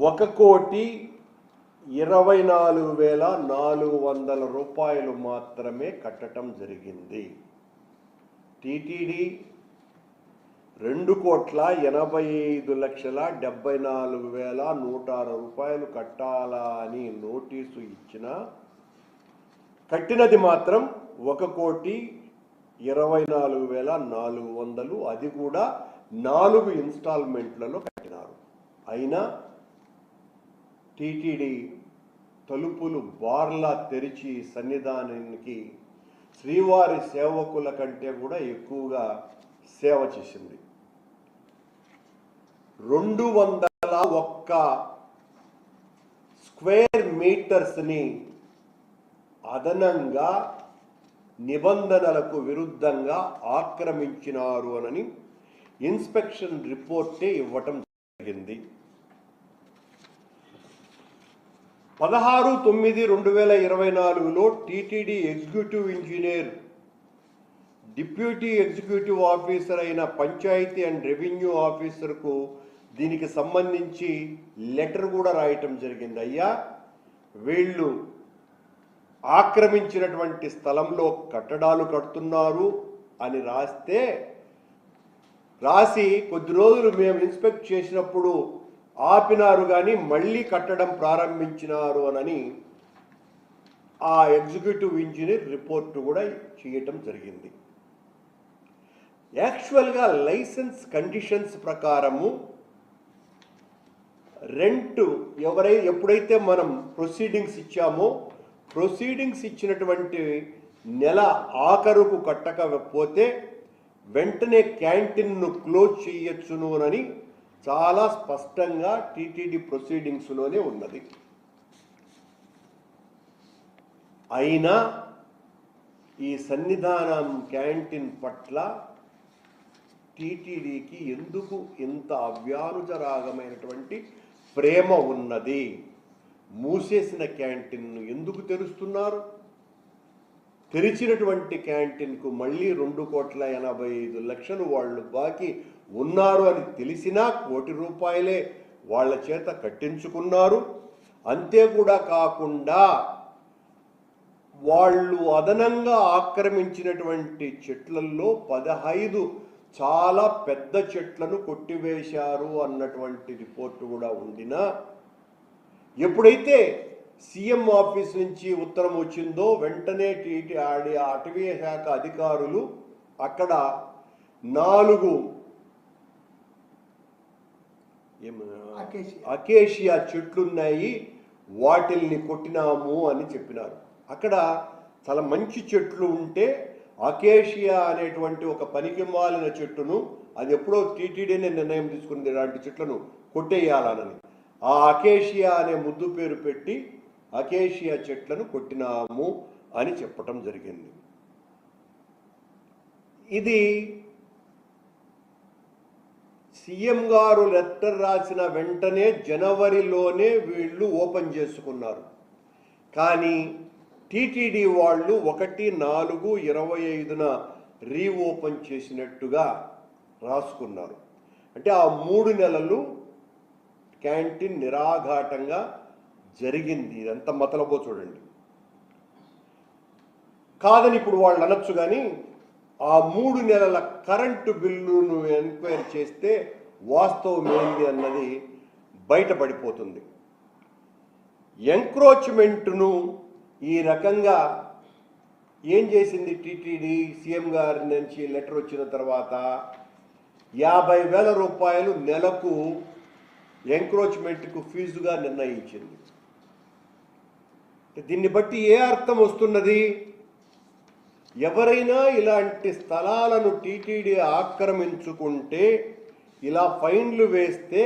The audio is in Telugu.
ఒక కోటి ఇరవై నాలుగు వేల నాలుగు వందల రూపాయలు మాత్రమే కట్టడం జరిగింది. టీటీడీ రెండు కోట్ల ఎనభై ఐదు లక్షల డెబ్బై నాలుగు వేల నూట ఆరు రూపాయలు కట్టాలా అని నోటీసు ఇచ్చిన కట్టినది మాత్రం ఒక కోటి ఇరవై నాలుగు వేల నాలుగు వందలు. అది కూడా నాలుగు ఇన్స్టాల్మెంట్లలో కట్టినారు. అయినా టీటీడీ తలుపులు బార్లా తెరిచి సన్నిధానానికి శ్రీవారి సేవకుల కంటే కూడా ఎక్కువగా సేవ చేసింది. రెండు వందల ఒక్క స్క్వేర్ మీటర్స్ని అదనంగా నిబంధనలకు విరుద్ధంగా ఆక్రమించినారు అని ఇన్స్పెక్షన్ రిపోర్టే ఇవ్వటం జరిగింది. పదహారు తొమ్మిది రెండు వేల ఇరవై నాలుగులో TTD executive engineer deputy executive officer అయిన పంచాయతీ అండ్ రెవెన్యూ ఆఫీసర్కు దీనికి సంబంధించి లెటర్ కూడా రాయటం జరిగింది. అయ్యా వీళ్ళు ఆక్రమించినటువంటి స్థలంలో కట్టడాలు కడుతున్నారు అని రాస్తే రాసి కొద్ది రోజులు మేము ఇన్స్పెక్ట్ చేసినప్పుడు ఆపినారు కానీ మళ్ళీ కట్టడం ప్రారంభించినారు అనని ఆ ఎగ్జిక్యూటివ్ ఇంజనీర్ రిపోర్ట్ కూడా చేయటం జరిగింది. యాక్చువల్గా లైసెన్స్ కండిషన్స్ ప్రకారము రెంట్ ఎవరై ఎప్పుడైతే మనం ప్రొసీడింగ్స్ ఇచ్చామో ప్రొసీడింగ్స్ ఇచ్చినటువంటి నెల ఆఖరుకు కట్టకపోతే వెంటనే క్యాంటీన్ను క్లోజ్ చేయొచ్చును అని చాలా స్పష్టంగా టీటీడీ ప్రొసీడింగ్స్లోనే ఉన్నది. అయినా ఈ సన్నిధానం క్యాంటీన్ పట్ల టీటీడీకి ఎందుకు ఇంత అవ్యానుజరాగమైనటువంటి ప్రేమ ఉన్నది? మూసేసిన క్యాంటీన్ను ఎందుకు తెరుస్తున్నారు? తెరిచినటువంటి క్యాంటీన్కు మళ్ళీ రెండు కోట్ల ఎనభై ఐదు లక్షలు వాళ్ళు బాకీ ఉన్నారు అని తెలిసినా కోటి రూపాయలే వాళ్ళ చేత కట్టించుకున్నారు. అంతే కూడా కాకుండా వాళ్ళు అదనంగా ఆక్రమించినటువంటి చెట్లల్లో పదహైదు చాలా పెద్ద చెట్లను కొట్టివేశారు అన్నటువంటి రిపోర్టు కూడా ఉండినా ఎప్పుడైతే సీఎం ఆఫీస్ నుంచి ఉత్తరం వచ్చిందో వెంటనే టీటీ ఆడి అటవీ శాఖ అధికారులు అక్కడ నాలుగు అకేషియా. చెట్లున్నాయి వాటిల్ని కొట్టినాము అని చెప్పినారు అక్కడ చాలా మంచి చెట్లు ఉంటే అకేషియా అనేటువంటి ఒక పనికి మాలిన చెట్టును అది ఎప్పుడో టీటీడీనే నిర్ణయం తీసుకుంది ఇలాంటి చెట్లను కొట్టేయాలనని ఆ అకేషియా అనే ముద్దు పేరు పెట్టి అకేషియా చెట్లను కొట్టినాము అని చెప్పటం జరిగింది. ఇది సీఎం గారు లెటర్ రాసిన వెంటనే జనవరిలోనే వీళ్ళు ఓపెన్ చేసుకున్నారు. కానీ టీటీడీ వాళ్ళు ఒకటి నాలుగు ఇరవై ఐదున రీఓపెన్ చేసినట్టుగా రాసుకున్నారు. అంటే ఆ మూడు నెలలు క్యాంటీన్ నిరాఘాటంగా జరిగింది. ఇదంతా మతలబో చూడండి. కాదని ఇప్పుడు వాళ్ళు అనొచ్చు కానీ ఆ మూడు నెలల కరెంటు బిల్లును ఎంక్వైరీ చేస్తే వాస్తవం ఏంది అన్నది బయటపడిపోతుంది. ఎంక్రోచ్మెంట్ను ఈ రకంగా ఏం చేసింది టీటీడీ సీఎం గారి నుంచి లెటర్ వచ్చిన తర్వాత యాభై వేల రూపాయలు నెలకు ఎంక్రోచ్మెంట్కు ఫీజుగా నిర్ణయించింది. దీన్ని బట్టి ఏ అర్థం వస్తున్నది? ఎవరైనా ఇలాంటి స్థలాలను టీటీడీ ఆక్రమించుకుంటే ఇలా ఫైన్లు వేస్తే